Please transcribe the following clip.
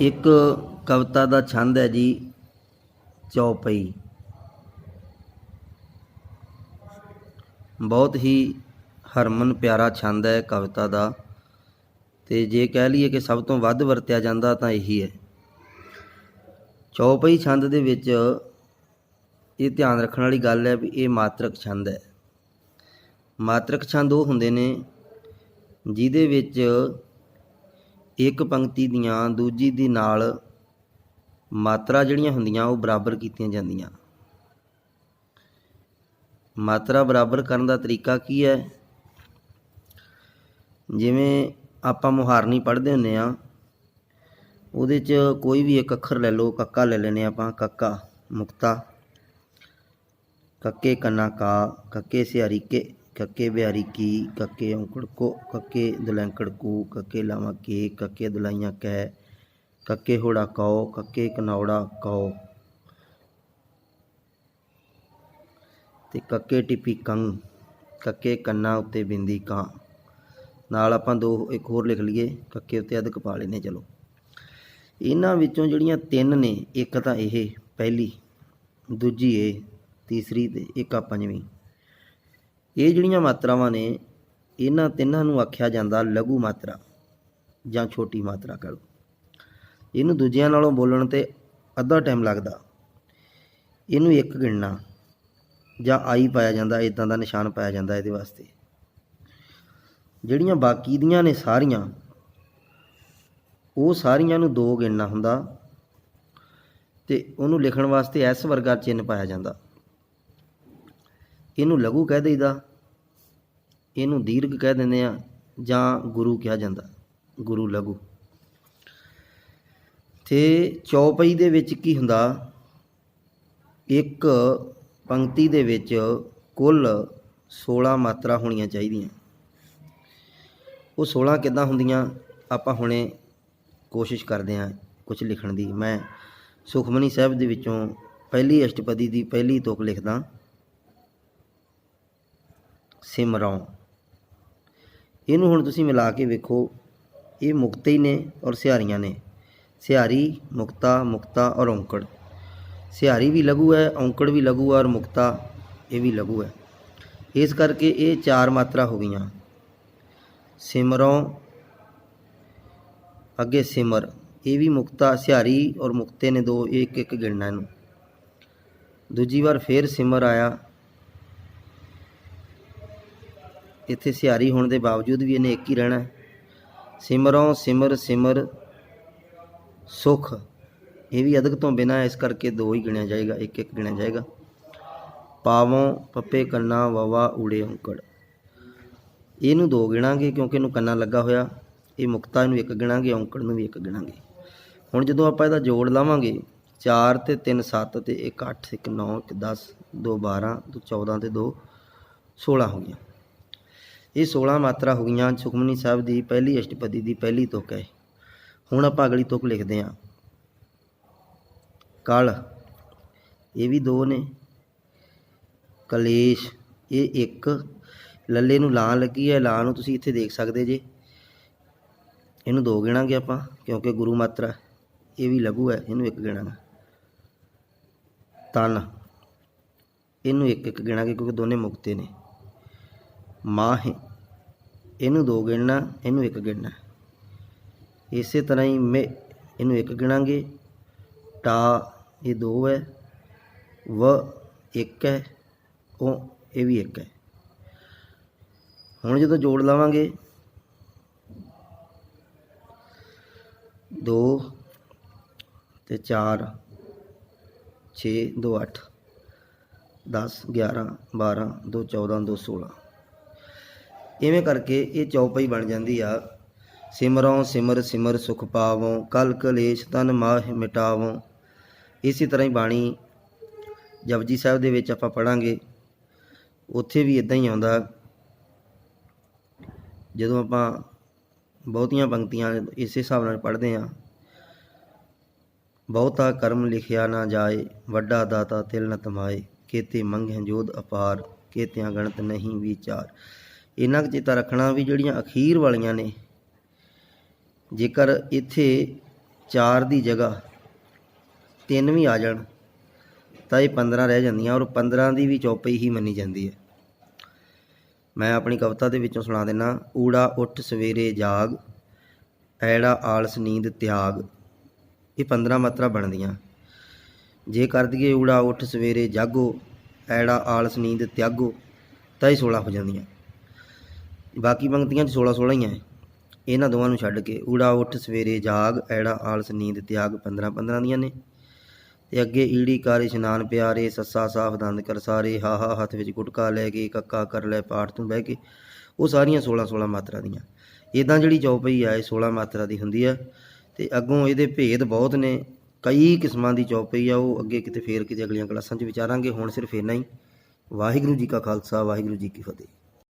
ਇੱਕ ਕਵਿਤਾ ਦਾ ਛੰਦ ਹੈ ਜੀ, ਚੌਪਈ। ਬਹੁਤ ਹੀ ਹਰਮਨ ਪਿਆਰਾ ਛੰਦ ਹੈ ਕਵਿਤਾ ਦਾ ਤੇ ਜੇ ਕਹਿ ਲਈਏ ਕਿ ਸਭ ਤੋਂ ਵੱਧ ਵਰਤਿਆ ਜਾਂਦਾ ਤਾਂ ਇਹੀ ਹੈ। ਚੌਪਈ ਛੰਦ ਦੇ ਵਿੱਚ ਇਹ ਧਿਆਨ ਰੱਖਣ ਵਾਲੀ ਗੱਲ ਹੈ ਵੀ ਇਹ ਮਾਤਰਕ ਛੰਦ ਹੈ। ਮਾਤਰਕ ਛੰਦ ਉਹ ਹੁੰਦੇ ਨੇ ਜਿਹਦੇ ਵਿੱਚ ਇੱਕ ਪੰਕਤੀ ਦੀਆਂ ਦੂਜੀ ਦੀ ਨਾਲ ਮਾਤਰਾ ਜਿਹੜੀਆਂ ਹੁੰਦੀਆਂ ਉਹ ਬਰਾਬਰ ਕੀਤੀਆਂ ਜਾਂਦੀਆਂ। ਮਾਤਰਾ ਬਰਾਬਰ ਕਰਨ ਦਾ ਤਰੀਕਾ ਕੀ ਹੈ? ਜਿਵੇਂ ਆਪਾਂ ਮੁਹਾਰਨੀ ਪੜ੍ਹਦੇ ਹੁੰਨੇ ਆ ਉਹਦੇ 'ਚ ਕੋਈ ਵੀ ਇੱਕ ਅੱਖਰ ਲੈ ਲਓ, ਕੱਕਾ ਲੈ ਲੈਨੇ ਆਪਾਂ, ਕੱਕਾ, ਮੁਕਤਾ, ਕੱਕੇ ਕੰਨਾ ਕਾ, ਕੱਕੇ ਸਿਹਾਰੀ ਕੇ। ਕੱਕੇ ਬਿਹਾਰੀ ਕੀ, ਕੱਕੇ ਔਂਕੜ ਕੋ, ਕੱਕੇ ਦਲੈਂਕੜ ਕੂ, ਕੱਕੇ ਲਾਵਾਂ ਕੇ, ਕੱਕੇ ਦਲਾਈਆਂ ਕਹਿ ਕੱਕੇ ਹੋੜਾ ਕਉ ਕੱਕੇ ਕਨੌੜਾ ਕਉ ਤੇ ਕੱਕੇ ਟਿੱਪੀ ਕੰਗ, ਕੱਕੇ ਕੰਨਾ ਉੱਤੇ ਬਿੰਦੀ ਕਾਂ। ਨਾਲ ਆਪਾਂ ਦੋ, ਇੱਕ ਹੋਰ ਲਿਖ ਲਈਏ, ਕੱਕੇ ਉੱਤੇ ਅਧਿਕ ਪਾ ਲੈਨੇ ਚਲੋ। ਇਹਨਾਂ ਵਿੱਚੋਂ ਜਿਹੜੀਆਂ ਤਿੰਨ ਨੇ, ਇੱਕ ਤਾਂ ਇਹ, ਪਹਿਲੀ, ਦੂਜੀ ਇਹ, ਤੀਸਰੀ ਤੇ ਇੱਕ ਆ ਪੰਜਵੀਂ। ਇਹ ਜਿਹੜੀਆਂ ਮਾਤਰਾਵਾਂ ਨੇ, ਇਹਨਾਂ ਤਿੰਨਾਂ ਨੂੰ ਆਖਿਆ ਜਾਂਦਾ ਲਘੂ ਮਾਤਰਾ ਜਾਂ ਛੋਟੀ ਮਾਤਰਾ ਕਹ ਲਓ। ਇਹਨੂੰ ਦੂਜਿਆਂ ਨਾਲੋਂ ਬੋਲਣ ਤੇ ਅੱਧਾ ਟਾਈਮ ਲੱਗਦਾ। ਇਹਨੂੰ ਇੱਕ ਗਿਣਨਾ ਜਾਂ ਆਈ ਪਾਇਆ ਜਾਂਦਾ ਇਦਾਂ ਦਾ ਨਿਸ਼ਾਨ ਪਾਇਆ ਜਾਂਦਾ ਇਹਦੇ ਵਾਸਤੇ। ਜਿਹੜੀਆਂ ਬਾਕੀ ਦੀਆਂ ਨੇ ਸਾਰੀਆਂ, ਉਹ ਸਾਰੀਆਂ ਨੂੰ ਦੋ ਗਿਣਨਾ ਹੁੰਦਾ ਤੇ ਉਹਨੂੰ ਲਿਖਣ ਵਾਸਤੇ ਐਸ ਵਰਗਾ ਚਿੰਨ੍ਹ ਪਾਇਆ ਜਾਂਦਾ। ਇਹਨੂੰ ਲਘੂ ਕਹਿ ਦਈਦਾ। ਇਹਨੂੰ ਦੀਰਘ ਕਹਿ ਦਿੰਦੇ ਆ ਜਾਂ ਗੁਰੂ ਕਿਹਾ ਜਾਂਦਾ, ਗੁਰੂ ਲਘੂ। ਤੇ ਚੌਪਈ ਦੇ ਵਿੱਚ ਕੀ ਹੁੰਦਾ? ਇੱਕ ਪੰਕਤੀ ਦੇ ਵਿੱਚ ਕੁੱਲ 16 ਮਾਤਰਾ ਹੋਣੀਆਂ ਚਾਹੀਦੀਆਂ। ਉਹ 16 ਕਿੱਦਾਂ ਹੁੰਦੀਆਂ? ਆਪਾਂ ਹੁਣੇ ਕੋਸ਼ਿਸ਼ ਕਰਦੇ ਹਾਂ ਕੁਝ ਲਿਖਣ ਦੀ। ਮੈਂ ਸੁਖਮਨੀ ਸਾਹਿਬ ਦੇ ਵਿੱਚੋਂ ਪਹਿਲੀ ਅਸ਼ਟਪਦੀ ਦੀ ਪਹਿਲੀ ਤੁਕ ਲਿਖਦਾ। ਸਿਮਰੋਂ। ਇਹਨੂੰ ਹੁਣ ਤੁਸੀਂ ਮਿਲਾ ਕੇ ਵੇਖੋ, ਇਹ ਮੁਕਤੇ ਹੀ ਨੇ ਔਰ ਸਿਹਾਰੀਆਂ ਨੇ। ਸਿਹਾਰੀ, ਮੁਕਤਾ ਮੁਕਤਾ ਔਰ ਔਂਕੜ। ਸਿਹਾਰੀ ਵੀ ਲਘੂ ਹੈ, ਔਂਕੜ ਵੀ ਲਘੂ ਹੈ ਔਰ ਮੁਕਤਾ ਇਹ ਵੀ ਲਘੂ ਹੈ। ਇਸ ਕਰਕੇ ਇਹ ਚਾਰ ਮਾਤਰਾ ਹੋ ਗਈਆਂ। ਸਿਮਰੋਂ, ਅੱਗੇ ਸਿਮਰ, ਇਹ ਵੀ ਮੁਕਤਾ, ਸਿਹਾਰੀ ਔਰ ਮੁਕਤੇ ਨੇ ਦੋ ਇੱਕ ਇੱਕ ਗਿਣਨਾ ਇਹਨੂੰ। ਦੂਜੀ ਵਾਰ ਫੇਰ ਸਿਮਰ ਆਇਆ। ਇੱਥੇ ਸਿਹਾਰੀ ਹੋਣ ਦੇ ਬਾਵਜੂਦ ਵੀ ਇਹਨੇ ਇੱਕ ਹੀ ਰਹਿਣਾ ਸਿਮਰੋਂ ਸਿਮਰ ਸਿਮਰ, ਸੁਖ। ਇਹ ਵੀ ਅਧਿਕ ਤੋਂ ਬਿਨਾ ਇਸ ਕਰਕੇ ਦੋ ਹੀ ਗਿਣਿਆ ਜਾਏਗਾ, ਇੱਕ ਇੱਕ ਗਿਣਿਆ ਜਾਏਗਾ। ਪਾਵੋਂ, ਪੱਪੇ, ਕੰਨਾ, ਵਵਾ ਉੜੇ ਔਂਕੜ। ਇਹਨੂੰ ਦੋ ਗਿਣਾਂਗੇ ਕਿਉਂਕਿ ਇਹਨੂੰ ਕੰਨਾ ਲੱਗਾ ਹੋਇਆ। ਇਹ ਮੁਕਤਾ ਨੂੰ ਇੱਕ ਗਿਣਾਂਗੇ, ਔਂਕੜ ਨੂੰ ਵੀ ਇੱਕ ਗਿਣਾਂਗੇ। ਹੁਣ ਜਦੋਂ ਆਪਾਂ ਇਹਦਾ ਜੋੜ ਲਾਵਾਂਗੇ 4 ਤੇ 3 7 ਤੇ 1 8 1 9 1 10 2 12 2 14 ਤੇ 2 16 ਹੋ ਗਈਆਂ। ਇਹ 16 ਮਾਤਰਾ ਹੋ ਗਈਆਂ, ਸੁਖਮਨੀ ਸਾਹਿਬ ਦੀ ਪਹਿਲੀ ਅਸ਼ਟਪਦੀ ਦੀ ਪਹਿਲੀ ਤੁਕ ਹੈ। ਹੁਣ ਆਪਾਂ ਅਗਲੀ ਤੁਕ ਲਿਖਦੇ ਹਾਂ। ਕਲ, ਇਹ ਵੀ ਦੋ ਨੇ। ਕਲੇਸ਼, ਇਹ ਇੱਕ। ਲੱਲੇ ਨੂੰ ਲਾਂ ਲੱਗੀ ਹੈ ਲਾਂ ਨੂੰ ਤੁਸੀਂ ਇੱਥੇ ਦੇਖ ਸਕਦੇ ਜੇ। ਇਹਨੂੰ ਦੋ ਗਿਣਾਂਗੇ ਆਪਾਂ, ਕਿਉਂਕਿ ਗੁਰੂ ਮਾਤਰਾ ਇਹ ਵੀ ਲਘੂ ਹੈ, ਇਹਨੂੰ ਇੱਕ ਗਿਣਾਂਗੇ। ਤਨ, ਇਹਨੂੰ ਇੱਕ ਇੱਕ ਗਿਣਾਂਗੇ, ਕਿਉਂਕਿ ਦੋਨੇ ਮੁਕਤੇ ਨੇ। ਮਾਹ ਇਹਨੂੰ ਦੋ ਗਿਣਨਾ, ਇਹਨੂੰ ਇੱਕ ਗਿਣਨਾ। ਇਸੇ ਤਰ੍ਹਾਂ ਹੀ ਮੇ ਇਹਨੂੰ ਇੱਕ ਗਿਣਾਂਗੇ। ਟਾ ਇਹ ਦੋ ਹੈ, ਵ ਇੱਕ ਹੈ ਉਹ ਇਹ ਵੀ ਇੱਕ ਹੈ। ਹੁਣ ਜਦੋਂ ਜੋੜ ਲਾਵਾਂਗੇ, ਦੋ ਤੇ 4 6 2 8 10 11 12 2 14 2 16 ਇਵੇਂ ਕਰਕੇ ਇਹ ਚੌਪਈ ਬਣ ਜਾਂਦੀ ਆ। ਸਿਮਰੋਂ ਸਿਮਰ ਸਿਮਰ ਸੁਖ ਪਾਵੋਂ, ਕਲ ਕਲੇਸ਼ ਤਨ ਮਾਹ ਮਿਟਾਵੋਂ। ਇਸੇ ਤਰ੍ਹਾਂ ਹੀ ਬਾਣੀ ਜਪਜੀ ਸਾਹਿਬ ਦੇ ਵਿੱਚ ਆਪਾਂ ਪੜਾਂਗੇ ਉੱਥੇ ਵੀ ਇਦਾਂ ਹੀ ਆਉਂਦਾ। ਜਦੋਂ ਆਪਾਂ ਬਹੁਤੀਆਂ ਪੰਕਤੀਆਂ ਇਸੇ ਹਿਸਾਬ ਨਾਲ ਪੜ੍ਹਦੇ ਹਾਂ। ਬਹੁਤਾ ਕਰਮ ਲਿਖਿਆ ਨਾ ਜਾਏ, ਵੱਡਾ ਦਾਤਾ ਤਿਲ ਨ ਤਮਾਏ। ਕੇਤੇ ਮੰਗਹਿ ਜੋਧ ਅਪਾਰ, ਕੇਤਿਆਂ ਗਣਤ ਨਹੀਂ ਵਿਚਾਰ। ਇਹਨਾਂ ਕੁ ਚੇਤਾ ਰੱਖਣਾ ਵੀ ਜਿਹੜੀਆਂ ਅਖੀਰ ਵਾਲੀਆਂ ਨੇ, ਜੇਕਰ ਇੱਥੇ 4 ਦੀ ਜਗ੍ਹਾ 3 ਵੀ ਆ ਜਾਣ, ਤਾਂ ਇਹ 15 ਰਹਿ ਜਾਂਦੀਆਂ ਔਰ 15 ਦੀ ਵੀ ਚੌਪਈ ਹੀ ਮੰਨੀ ਜਾਂਦੀ ਹੈ। ਮੈਂ ਆਪਣੀ ਕਵਿਤਾ ਦੇ ਵਿੱਚੋਂ ਸੁਣਾ ਦਿੰਨਾ, ਊੜਾ ਉੱਠ ਸਵੇਰੇ ਜਾਗ, ਐੜਾ ਆਲਸ ਨੀਂਦ ਤਿਆਗ। ਇਹ 15 ਮਾਤਰਾ ਬਣਦੀਆਂ। ਜੇ ਕਰ ਦਈਏ ਊੜਾ ਉੱਠ ਸਵੇਰੇ ਜਾਗੋ, ਐੜਾ ਆਲਸ ਨੀਂਦ ਤਿਆਗੋ, ਤਾਂ ਇਹ 16 ਹੋ ਜਾਂਦੀਆਂ। ਬਾਕੀ ਪੰਕਤੀਆਂ 'ਚ 16 16 ਹੀ ਹੈ ਇਹਨਾਂ ਦੋਵਾਂ ਨੂੰ ਛੱਡ ਕੇ ਊੜਾ ਉੱਠ ਸਵੇਰੇ ਜਾਗ, ਐੜਾ ਆਲਸ, ਨੀਂਦ, ਤਿਆਗ 15 15 ਦੀਆਂ ਨੇ। ਤੇ ਅੱਗੇ ਈੜੀ ਕਰ ਇਸ਼ਨਾਨ ਪਿਆਰੇ, ਸੱਸਾ ਸਾਫ਼ ਦੰਦ ਕਰ ਸਾਰੇ, ਹਾ ਹਾ ਹੱਥ ਵਿੱਚ ਗੁਟਕਾ ਲੈ ਕੇ, ਕੱਕਾ ਕਰ ਲੈ ਪਾਠ ਤੋਂ ਬਹਿ ਕੇ। ਉਹ ਸਾਰੀਆਂ 16 16 ਮਾਤਰਾ ਦੀਆਂ। ਇਦਾਂ ਜਿਹੜੀ ਚੌਪਈ ਆ, ਇਹ 16 ਮਾਤਰਾ ਦੀ ਹੁੰਦੀ ਆ। ਤੇ ਅੱਗੋਂ ਇਹਦੇ ਭੇਦ ਬਹੁਤ ਨੇ। ਕਈ ਕਿਸਮਾਂ ਦੀ ਚੌਪਈ ਆ, ਉਹ ਅੱਗੇ ਕਿਤੇ ਫੇਰ ਕਿਤੇ ਅਗਲੀਆਂ ਕਲਾਸਾਂ 'ਚ ਵਿਚਾਰਾਂਗੇ। ਹੁਣ ਸਿਰਫ ਇੰਨਾ ਹੀ। ਵਾਹਿਗੁਰੂ ਜੀ ਕਾ ਖਾਲਸਾ, ਵਾਹਿਗੁਰੂ ਜੀ ਕੀ ਫਤਿਹ।